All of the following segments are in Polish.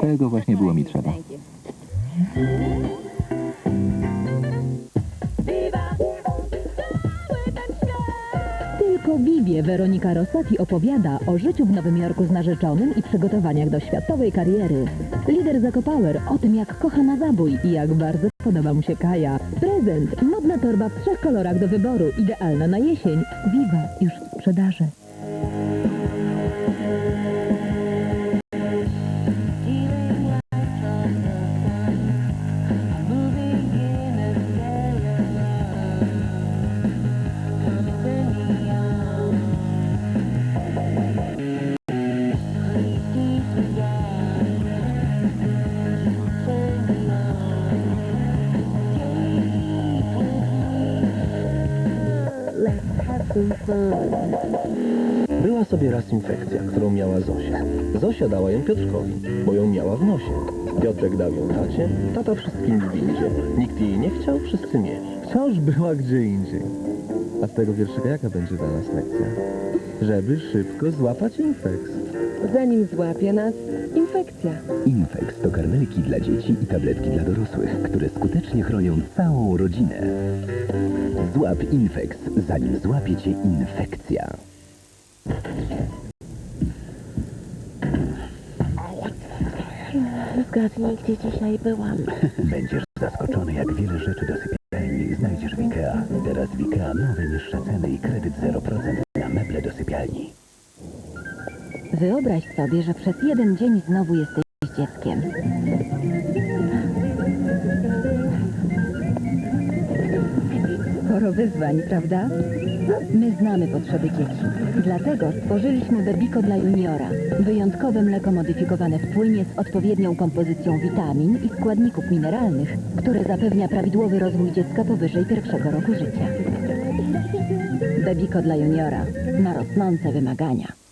Tego właśnie było mi trzeba. Tylko Bibie Weronika Rosati opowiada o życiu w Nowym Jorku z narzeczonym i przygotowaniach do światowej kariery. Lider Zakopower o tym, jak kocha na zabój i jak bardzo podoba mu się Kaja. Prezent, modna torba w trzech kolorach do wyboru, idealna na jesień. Viva już w sprzedaży. Była sobie raz infekcja, którą miała Zosia. Zosia dała ją Piotrkowi, bo ją miała w nosie. Piotrek dał ją tacie, tata wszystkim w windzie. Nikt jej nie chciał, wszyscy mieli. Wciąż była gdzie indziej. A z tego wierszyka jaka będzie dla nas lekcja? Żeby szybko złapać infeks. Zanim złapie nas infekcja. Infex to karmelki dla dzieci i tabletki dla dorosłych, które skutecznie chronią całą rodzinę. Złap Infex, zanim złapie cię infekcja. Zgadnij, gdzie dzisiaj byłam. Będziesz zaskoczony, jak wiele rzeczy do sypialni znajdziesz w IKEA. Teraz w IKEA nowe niższe ceny i kredyt 0% na meble do sypialni. Wyobraź sobie, że przez jeden dzień znowu jesteś dzieckiem. Sporo wyzwań, prawda? My znamy potrzeby dzieci. Dlatego stworzyliśmy Bebiko dla juniora. Wyjątkowe mleko modyfikowane w płynie z odpowiednią kompozycją witamin i składników mineralnych, które zapewnia prawidłowy rozwój dziecka powyżej pierwszego roku życia. Bebiko dla juniora. Na rosnące wymagania.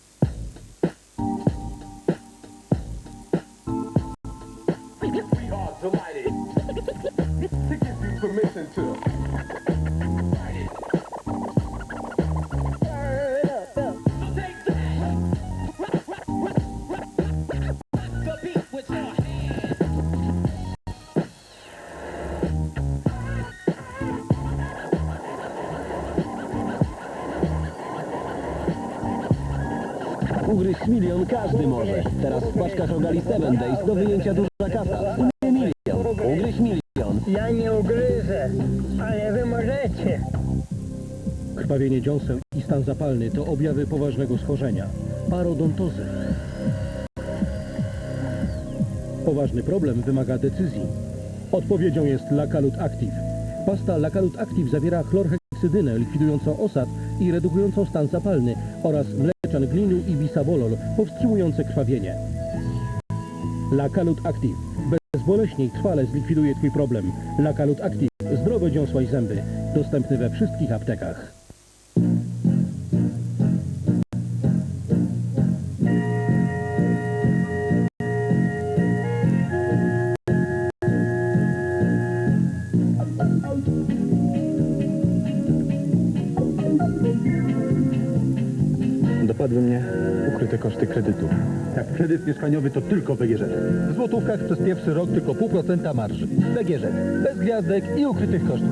Ugryźć milion każdy może. Teraz w paczkach Rogali 7 Days do wyjęcia duża kasa. Nie milion. Ugryźć milion. Ja nie ugryzę, ale wy możecie. Krwawienie dziąseł i stan zapalny to objawy poważnego schorzenia. Parodontozy. Poważny problem wymaga decyzji. Odpowiedzią jest Lakalut Active. Pasta Lakalut Active zawiera chlorheksydyny likwidującą osad i redukującą stan zapalny oraz mleczan glinu i bisabolol powstrzymujące krwawienie. Lakalut Active. Bezboleśnie i trwale zlikwiduje Twój problem. Lakalut Active. Zdrowe dziąsła i zęby. Dostępny we wszystkich aptekach. Mieszkaniowy to tylko PGŻ. W złotówkach przez pierwszy rok tylko pół procenta marży. PGŻ. Bez gwiazdek i ukrytych kosztów.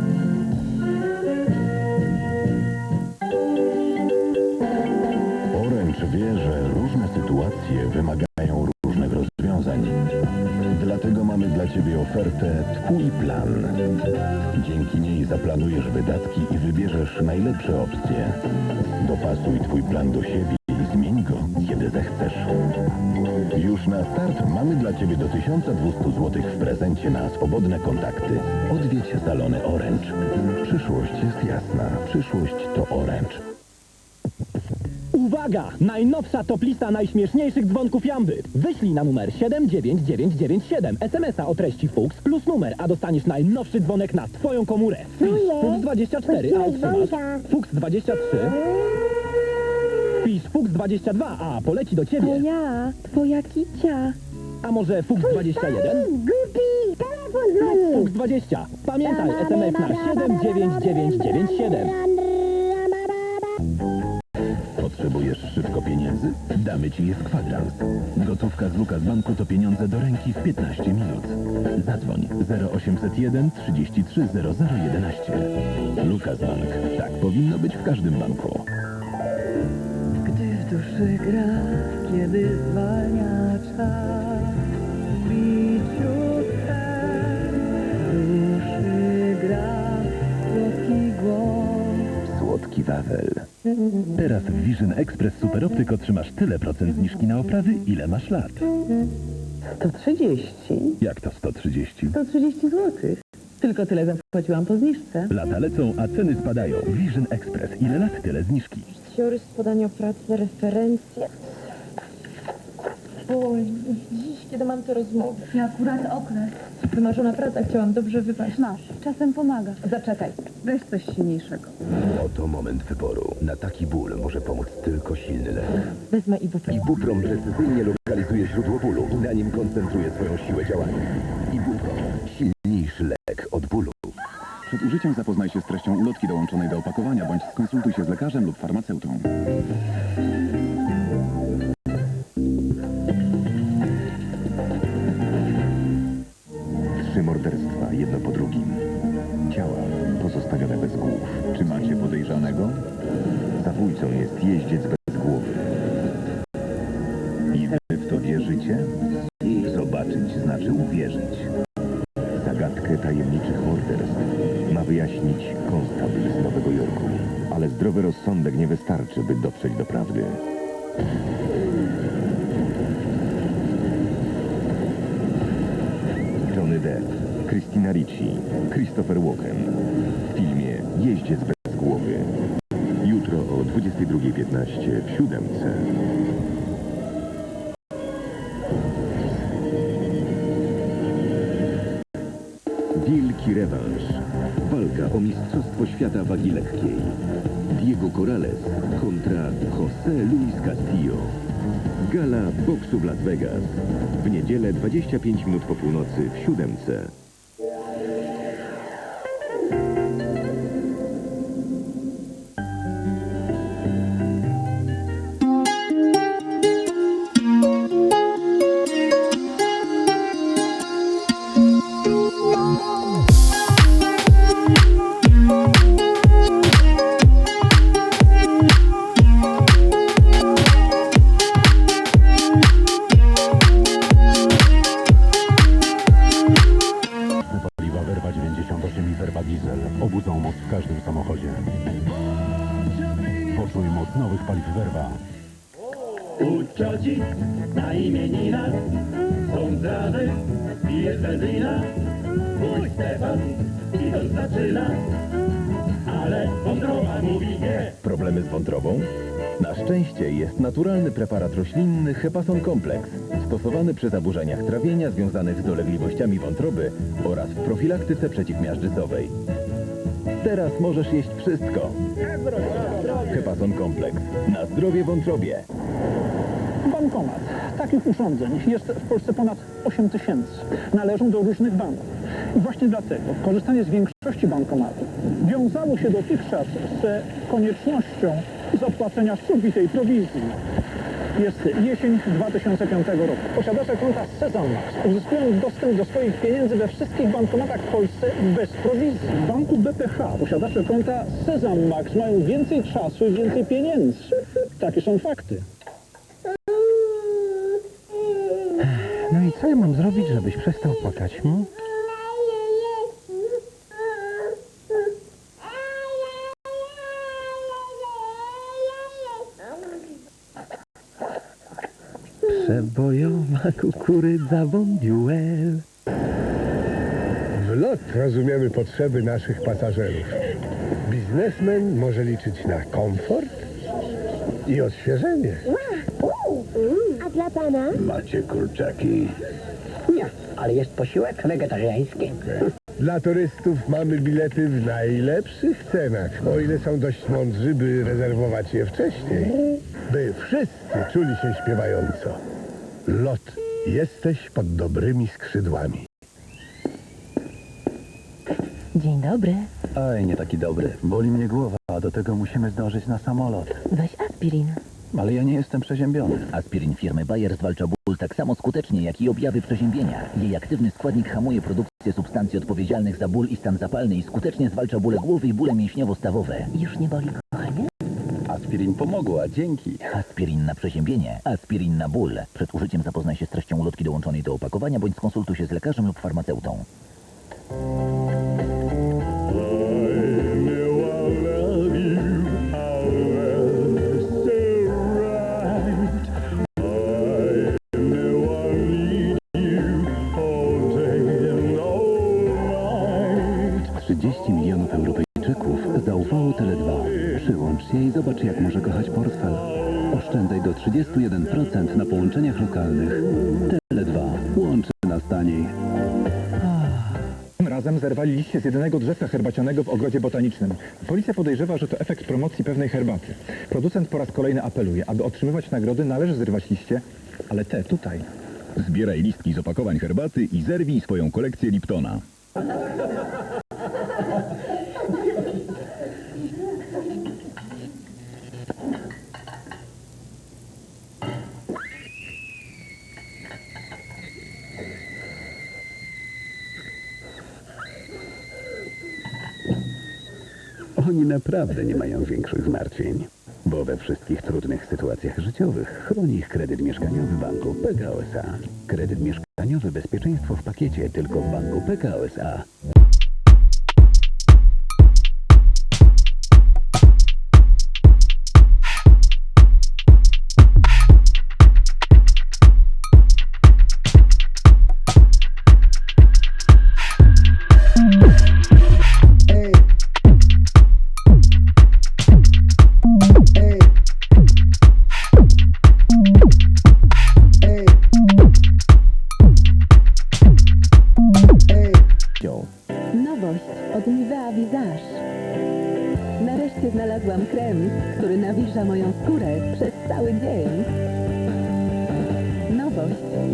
Orange wie, że różne sytuacje wymagają różnych rozwiązań. Dlatego mamy dla Ciebie ofertę Twój plan. Dzięki niej zaplanujesz wydatki i wybierzesz najlepsze opcje. Dopasuj Twój plan do siebie Już na start mamy dla Ciebie do 1200 zł w prezencie na swobodne kontakty. Odwiedź salony Orange. Przyszłość jest jasna. Przyszłość to Orange. Uwaga! Najnowsza top lista najśmieszniejszych dzwonków Jamby. Wyślij na numer 79997 SMS-a o treści Fuchs plus numer, a dostaniesz najnowszy dzwonek na twoją komórę. Fuchs 24, a otrzymasz Fuchs 23. Wpisz Fuchs 22, a poleci do ciebie. Ja, twoja kicia. A może Fuchs 21? Głupi, telefon Fuchs 20. Pamiętaj, SMS na 79997. Potrzebujesz Potrzebujesz szybko pieniędzy? Damy Ci je w kwadrans. Gotówka z Lukas Banku to pieniądze do ręki w 15 minut. Zadzwoń 0801 33 0011. Lukas Bank. Tak powinno być w każdym banku. Duszy gra, kiedy zwalnia czas, w biciu duszy gra, słodki głos. Słodki Wawel. Teraz w Vision Express Super Optyk otrzymasz tyle procent zniżki na oprawy, ile masz lat. To 30. Jak to 130? 130 zł. Tylko tyle zapłaciłam po zniżce. Lata lecą, a ceny spadają. Vision Express. Ile lat, tyle zniżki. Siorys, podanie o pracę, referencje. Oj, dziś, kiedy mam te rozmowy. Ja akurat okres. Wymarzona praca, chciałam dobrze wypaść. Masz, czasem pomaga. Zaczekaj, weź coś silniejszego. Oto moment wyboru. Na taki ból może pomóc tylko silny lek. Wezmę ibuprofen. Ibuprom precyzyjnie lokalizuje źródło bólu i na nim koncentruje swoją siłę działania. Ibuprom. Silniejszy lek od bólu. Przed użyciem zapoznaj się z treścią ulotki dołączonej do opakowania bądź skonsultuj się z lekarzem lub farmaceutą. Trzy morderstwa, jedno po drugim. Ciała pozostawione bez głów. Czy macie podejrzanego? Zabójcą jest jeździec bez zdrowy rozsądek nie wystarczy, by dotrzeć do prawdy. Johnny Depp, Christina Ricci, Christopher Walken. W filmie Jeździec bez głowy. Jutro o 22.15 w siódemce. Wielki rewanż. Walka o Mistrzostwo Świata Wagi Lekkiej. Diego Corrales kontra José Luis Castillo. Gala boksu w Las Vegas. W niedzielę 25 minut po północy w siódemce. I jest benzyna. Mój Stefan i to zaczyna, ale wątroba mówi nie. Problemy z wątrobą? Na szczęście jest naturalny preparat roślinny Hepason Complex, stosowany przy zaburzeniach trawienia związanych z dolegliwościami wątroby oraz w profilaktyce przeciwmiażdżycowej. Teraz możesz jeść wszystko. Hepason Complex. Na zdrowie wątrobie. Bankomat. Takich urządzeń jest w Polsce ponad 8 tysięcy. Należą do różnych banków. I właśnie dlatego korzystanie z większości bankomatów wiązało się dotychczas z koniecznością zapłacenia surwitej prowizji. Jest jesień 2005 roku. Posiadacze konta Sezam Max uzyskują dostęp do swoich pieniędzy we wszystkich bankomatach w Polsce bez prowizji. W banku BPH posiadacze konta Sezam Max mają więcej czasu i więcej pieniędzy. Takie są fakty. I co ja mam zrobić, żebyś przestał płakać? Hmm? Przebojowa kukurydza bąbiuel. W lot rozumiemy potrzeby naszych pasażerów. Biznesmen może liczyć na komfort i odświeżenie. A dla pana? Macie kurczaki. Nie, ale jest posiłek wegetariański. Dla turystów mamy bilety w najlepszych cenach, o ile są dość mądrzy, by rezerwować je wcześniej. By wszyscy czuli się śpiewająco. Lot. Jesteś pod dobrymi skrzydłami. Dzień dobry. Oj, nie taki dobry. Boli mnie głowa, a do tego musimy zdążyć na samolot. Weź aspirin. Ale ja nie jestem przeziębiony. Aspirin firmy Bayer zwalcza ból tak samo skutecznie jak i objawy przeziębienia. Jej aktywny składnik hamuje produkcję substancji odpowiedzialnych za ból i stan zapalny i skutecznie zwalcza bóle głowy i bóle mięśniowo-stawowe. Już nie boli, kochanie? Aspirin pomogła, dzięki. Aspirin na przeziębienie, aspirin na ból. Przed użyciem zapoznaj się z treścią ulotki dołączonej do opakowania bądź skonsultuj się z lekarzem lub farmaceutą. Trzydzieści milionów Europejczyków zaufało Tele2. Przyłącz się i zobacz, jak może kochać portfel. Oszczędzaj do 31% na połączeniach lokalnych. Tele2. Łączy nas taniej. Tym razem zerwali liście z jedynego drzewka herbacianego w ogrodzie botanicznym. Policja podejrzewa, że to efekt promocji pewnej herbaty. Producent po raz kolejny apeluje, aby otrzymywać nagrody należy zrywać liście, ale te tutaj. Zbieraj listki z opakowań herbaty i zerwij swoją kolekcję Liptona. Oni naprawdę nie mają większych zmartwień, bo we wszystkich trudnych sytuacjach życiowych chroni ich kredyt mieszkaniowy banku PKO SA. Kredyt mieszkaniowy bezpieczeństwo w pakiecie tylko w banku PKO SA.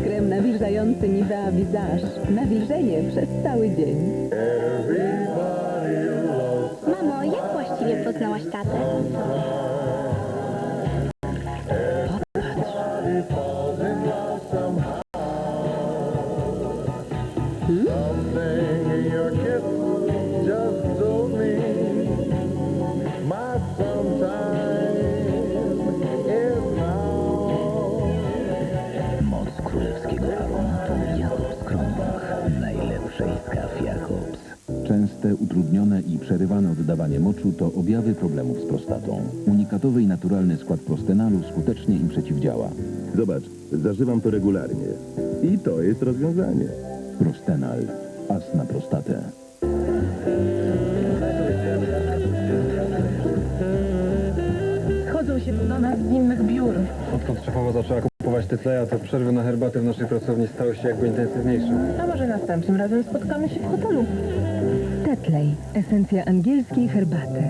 Krem nawilżający Nivea Visage. Nawilżenie przez cały dzień. Mamo, jak właściwie poznałaś tatę? Przerywane oddawanie moczu to objawy problemów z prostatą. Unikatowy i naturalny skład prostenalu skutecznie im przeciwdziała. Zobacz, zażywam to regularnie. I to jest rozwiązanie. Prostenal. As na prostatę. Schodzą się do nas z innych biur. Odkąd szefowa zaczęła kupować Tetleja, to przerwy na herbatę w naszej pracowni stały się jakby intensywniejsze. A może następnym razem spotkamy się w hotelu? Tetley. Esencja angielskiej herbaty.